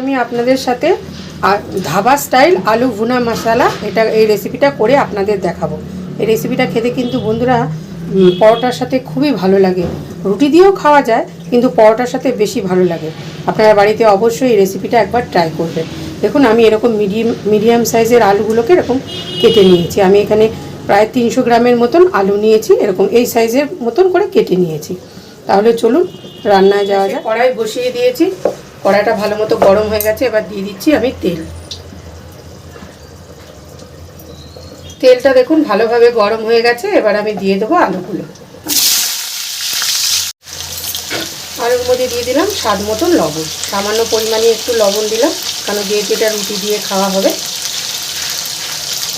আমি আপনাদের সাথে ধাবা স্টাইল আলু ভুনা মশলা এটা এই রেসিপিটা করে আপনাদের দেখাবো। এই রেসিপিটা খেতে কিন্তু বন্ধুরা পরোটার সাথে খুবই ভালো লাগে। রুটি দিয়েও খাওয়া যায় কিন্তু পরোটার সাথে বেশি ভালো লাগে। আপনারা বাড়িতে অবশ্যই এই রেসিপিটা একবার ট্রাই করবেন। দেখুন আমি এরকম মিডিয়াম মিডিয়াম সাইজের আলুগুলোকে এরকম কেটে নিয়েছি। আমি এখানে প্রায় তিনশো গ্রামের মতন আলু নিয়েছি এরকম এই সাইজের মতন করে কেটে নিয়েছি। তাহলে চলুন রান্নায় যাওয়া যায় কড়াই বসিয়ে দিয়েছি। কড়াইটা ভালো মতো গরম হয়ে গেছে, এবার দিয়ে দিচ্ছি আমি তেল। তেলটা দেখুন ভালোভাবে গরম হয়ে গেছে, এবার আমি দিয়ে দেবো আলুগুলো। আলুর মধ্যে দিয়ে দিলাম স্বাদ মতন লবণ। সামান্য পরিমাণে একটু লবণ দিলাম, কারণ যেহেতু এটা রুটি দিয়ে খাওয়া হবে।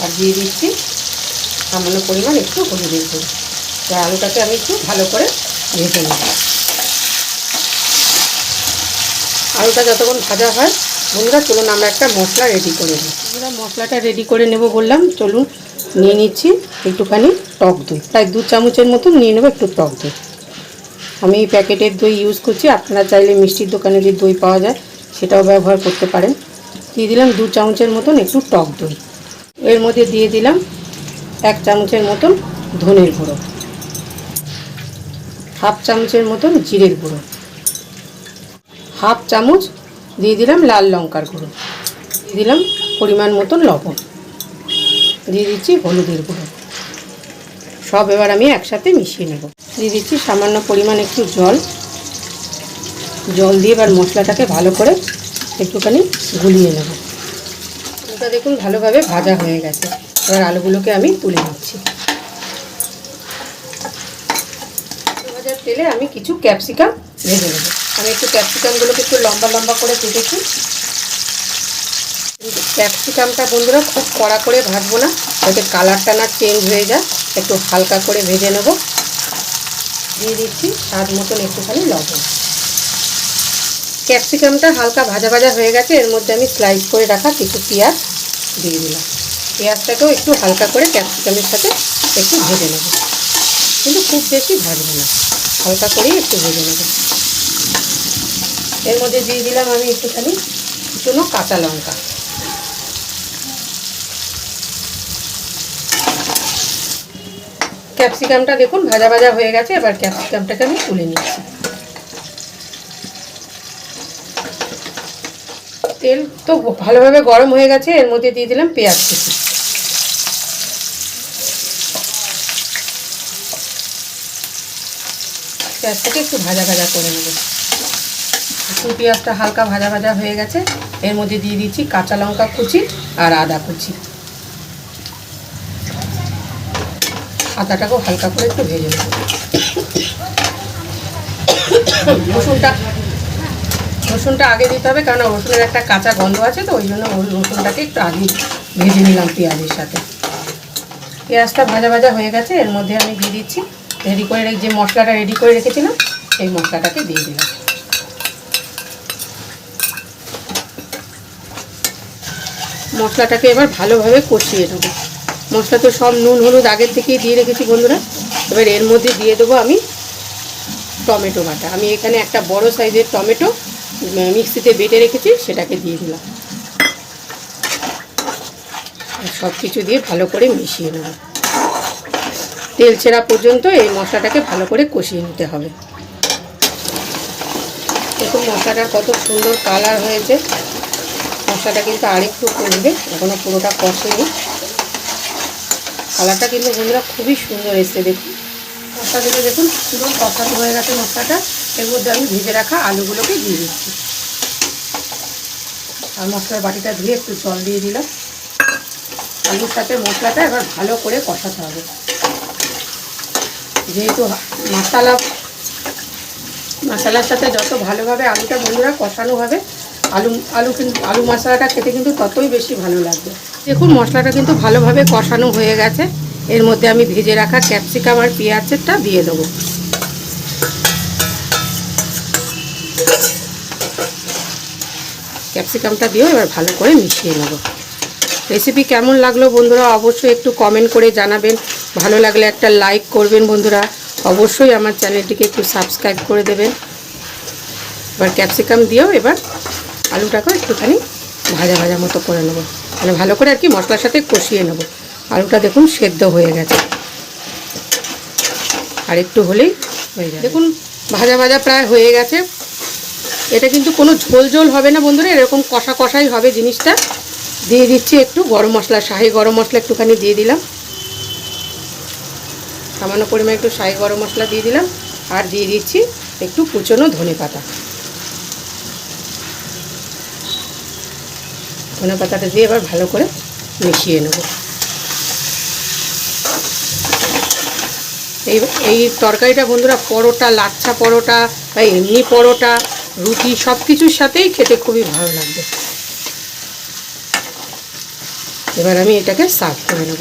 আর দিয়ে দিচ্ছি সামান্য পরিমাণ একটু হলুদের গুঁড়ো। তো আলুটাকে আমি একটু ভালো করে ভেজে নেব। আলুটা যতক্ষণ ভাজা হয়, বন্ধুরা, চলুন আমরা একটা মশলা রেডি করে নিই। বন্ধুরা মশলাটা রেডি করে নেব বললাম, চলুন নিয়ে নিচ্ছি একটুখানি টক দই। প্রায় দু চামচের মতন নিয়ে নেব একটু টক দই। আমি এই প্যাকেটের দই ইউজ করছি, আপনারা চাইলে মিষ্টির দোকানে যে দই পাওয়া যায়, সেটাও ব্যবহার করতে পারেন। দিয়ে দিলাম দু চামচের মতন একটু টক দই। এর মধ্যে দিয়ে দিলাম এক চামচের মতন ধনের গুঁড়ো, হাফ চামচের মতন জিরের গুঁড়ো। হাফ চামচ দিয়ে দিলাম লাল লঙ্কার গুঁড়ো। দিয়ে দিলাম পরিমাণ মতন লবণ। দিয়ে দিচ্ছি হলুদের গুঁড়ো। সব এবার আমি একসাথে মিশিয়ে নেব। দিয়ে দিচ্ছি সামান্য পরিমাণ একটু জল। জল দিয়ে এবার মশলাটাকে ভালো করে একটুখানি গুলিয়ে নেব। আলুটা দেখুন ভালোভাবে ভাজা হয়ে গেছে। এবার আলুগুলোকে আমি তুলে নিচ্ছি। ভাজার তেলে আমি কিছু ক্যাপসিকাম ভেজে নেব। আমি একটু ক্যাপসিকামগুলোকে একটু লম্বা লম্বা করে কেটেছি। ক্যাপসিকামটা বন্ধুরা খুব কড়া করে ভাজবো না, যাতে কালারটা না চেঞ্জ হয়ে যায়। একটু হালকা করে ভেজে নেব। দিয়ে দিচ্ছি স্বাদ মতন একটুখানি লবণ। ক্যাপসিকামটা হালকা ভাজা ভাজা হয়ে গেছে, এর মধ্যে আমি স্লাইস করে রাখা কিছু পেঁয়াজ দিয়ে দিলাম। পেঁয়াজটাকেও একটু হালকা করে ক্যাপসিকামের সাথে একটু ভেজে নেব। কিন্তু খুব বেশি ভাজবো না, হালকা করেই একটু ভেজে নেব। এর মধ্যে দিয়ে দিলাম আমি একটুখানি কুচনো কাঁচা লঙ্কা। ক্যাপসিকামটা দেখুন ভাজা ভাজা হয়ে গেছে, এবার ক্যাপসিকামটাকে আমি তুলে নিচ্ছি। তেল তো ভালোভাবে গরম হয়ে গেছে, এর মধ্যে দিয়ে দিলাম পেঁয়াজ কুচি। পেঁয়াজটাকে একটু ভাজা ভাজা করে নেব। পেঁয়াজটা হালকা ভাজা ভাজা হয়ে গেছে। এর মধ্যে দিয়ে দিচ্ছি কাঁচা লঙ্কা কুচি আর আদা কুচি। আদাটাকেও হালকা করে একটু ভেজে নেব। রসুনটা রসুনটা আগে দিতে হবে কারণ রসুনের একটা কাঁচা গন্ধ আছে তো, ওই জন্য রসুনটাকে একটু আগে ভেজে নিলাম পেঁয়াজের সাথে। পেঁয়াজটা ভাজা ভাজা হয়ে গেছে, এর মধ্যে আমি দিয়ে দিচ্ছি। রেডি করে রেখে, যে মশলাটা রেডি করে রেখেছিলাম, সেই মশলাটাকে দিয়ে দিলাম। মশলাটাকে এবার ভালোভাবে কষিয়ে নেব। মশলা তো সব নুন, হলুদ আগের থেকেই দিয়ে রেখেছি বন্ধুরা। এবার এর মধ্যে দিয়ে দেবো আমি টমেটো বাটা। আমি এখানে একটা বড় সাইজের টমেটো মিক্সিতে বেটে রেখেছি, সেটাকে দিয়ে দিলাম। সব কিছু দিয়ে ভালো করে মিশিয়ে নেব। তেল ছেঁড়া পর্যন্ত এই মশলাটাকে ভালো করে কষিয়ে নিতে হবে। দেখুন মশলাটার কত সুন্দর কালার হয়েছে। মশলাটা কিন্তু আরেকটু কমবে এখনও পুরোটা কষেনি। কালারটা কিন্তু বন্ধুরা খুবই সুন্দর এসছে, দেখুন। মশলাগুলো দেখুন, পুরো কষানো হয়ে গেছে মশলাটা। এর মধ্যে আমি ভেজে রাখা আলুগুলোকে দিয়ে দিচ্ছি। আর মশলার বাটিটা ধুয়ে একটু জল দিয়ে দিলাম। আলুর সাথে মশলাটা এবার ভালো করে কষাতে হবে। যেহেতু মশলা, মশলার সাথে যত ভালোভাবে আলুটা বন্ধুরা কষানো হবে আলু আলু কিন্তু আলু মশলাটা খেতে কিন্তু ততই বেশি ভালো লাগবে। দেখুন, মশলাটা কিন্তু ভালোভাবে কষানো হয়ে গেছে। এর মধ্যে আমি ভেজে রাখা ক্যাপসিকাম আর পেঁয়াজেরটা দিয়ে দেবো। ক্যাপসিকামটা দিয়েও এবার ভালো করে মিশিয়ে নেব। রেসিপি কেমন লাগল বন্ধুরা, অবশ্যই একটু কমেন্ট করে জানাবেন। ভালো লাগলে একটা লাইক করবেন বন্ধুরা। অবশ্যই আমার চ্যানেলটিকে একটু সাবস্ক্রাইব করে দেবেন। এবার ক্যাপসিকাম দিয়েও এবার আলুটাকে একটুখানি ভাজা ভাজা মতো করে নেব। মানে ভালো করে আর কি মশলার সাথে কষিয়ে নেব। আলুটা দেখুন সেদ্ধ হয়ে গেছে। আর একটু হলেই হয়ে যাবে। দেখুন, ভাজা ভাজা প্রায় হয়ে গেছে। এটা কিন্তু কোনো ঝোল ঝোল হবে না বন্ধুরা, এরকম কষা কষাই হবে জিনিসটা। দিয়ে দিচ্ছি একটু গরম মশলা, শাহি গরম মশলা একটুখানি দিয়ে দিলাম। সামান্য পরিমাণে একটু শাহি গরম মশলা দিয়ে দিলাম। আর দিয়ে দিচ্ছি একটু কুচনো ধনে পাতা। ধনে পাতাটা দিয়ে এবার ভালো করে মিশিয়ে নেব। এই এই তরকারিটা বন্ধুরা, পরোটা, লাচ্ছা পরোটা বা এমনি পরোটা, রুটি সব কিছুর সাথেই খেতে খুবই ভালো লাগবে। এবার আমি এটাকে সার্ভ করে নেব।